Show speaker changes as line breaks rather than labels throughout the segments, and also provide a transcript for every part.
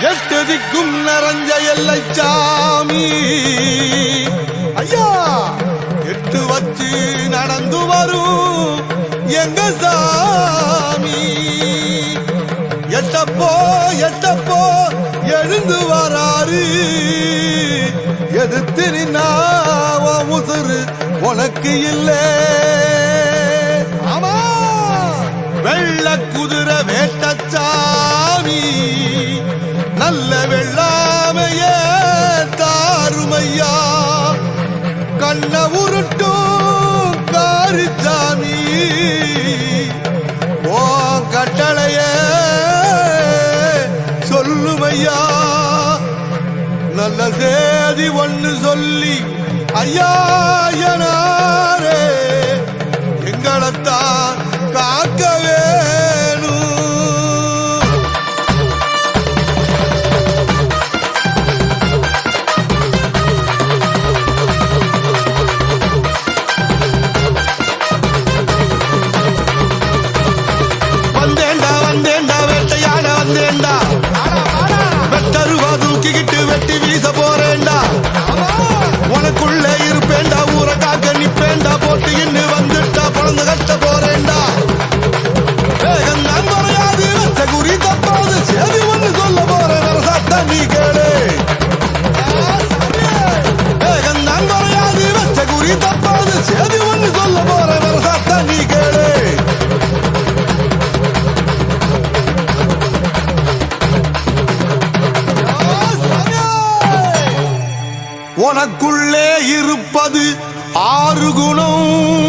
எட்டு திக்கும் நிறைஞ்ச எல்லை சாமி ஐயா எட்டு வச்சு நடந்து வரும் எங்க சாமி. எட்டப்போ எட்டப்போ எழுந்து வராரு. எதிர்த்து நின்னாவ உசுறு உனக்கு இல்லை. ஆமா வெள்ள குதிரை வேட்டச்சாமி. நல்ல வெள்ளாமையே தாருமையா கண்ண உருட்டும் காரிச்சாமி ஓ கட்டளைய சொல்லுமையா. நல்ல சேதி ஒன்று சொல்லி ஐயா ஐயனாரே எங்களைத்தான் காக்க வந்துட்டா போட்டு இன்னு வந்துட்டா பழந்து கட்ட போறேண்டா வேகம் நான் குறையாது வச்ச குறி தப்பாது சேதி ஒண்ணு சொல்ல போறேன் வரசாத்தா நீ கேளு. வேகம் நான் குறையாது வச்ச குறி தப்பாது சேதி ஒண்ணு சொல்ல போறேன் வரசாத்தா நீ கேளு. உனக்குள் ஆறு குணம்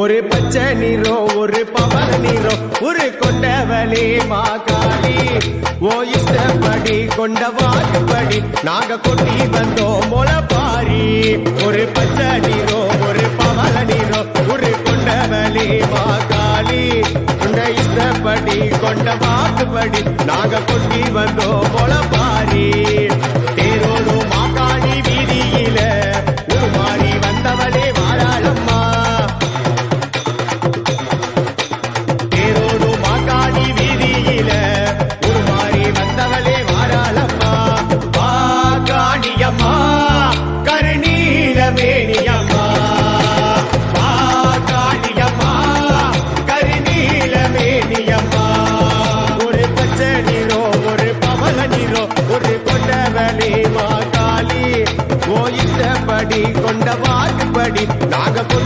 ஒரு பச்சை நீரோ ஒரு பவன நீரோ ஒரு கொண்டவளே மாகாளி. ஓ இஷ்டப்படி கொண்ட வாக்குப்படி நாங்க கொட்டி வந்தோம் முளப்பாரி. ஒரு பச்சை நீரோ ஒரு பவன நீரோ ஒரு கொண்டவளே மாகாளி. உண்ட இஷ்டப்படி கொண்ட வாக்குப்படி நாங்க கொட்டி வந்தோம் முளப்பாரி. வாக்குப்படி நாங்க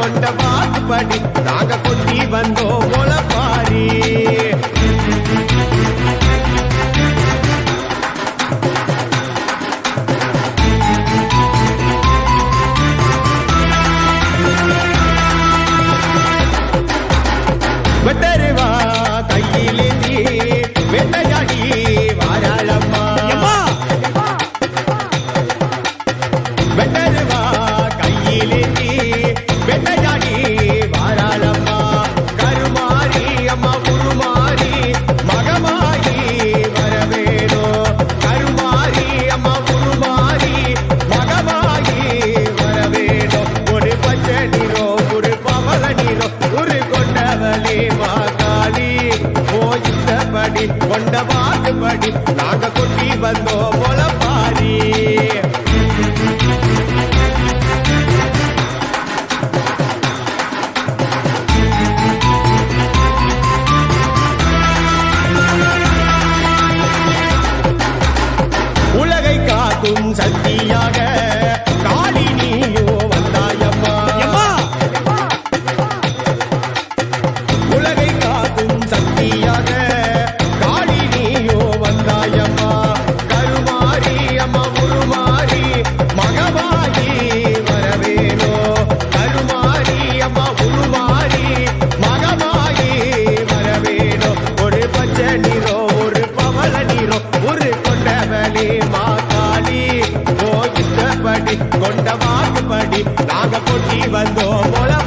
கொண்ட பாட்டுப்படி நாங்க கொத்தி வந்தோம் முளப்பாரி வெட்டருவா கையிலேந்தி வேட்டையாடி வாராளம்மா. வெட்டருவா கையிலேந்தி வேட்டையாடி சக்தியாக கொண்ட பாட்டுப்படி நாங்க கொட்டி வந்தோம்.
போல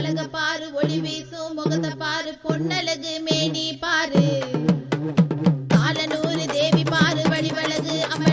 அழக பாரு ஒளி வீசும் முகத்தை பாரு பொன்னழகு மேனி பாரு. காலனூறு தேவி பாரு வடிவழகு அம்மன்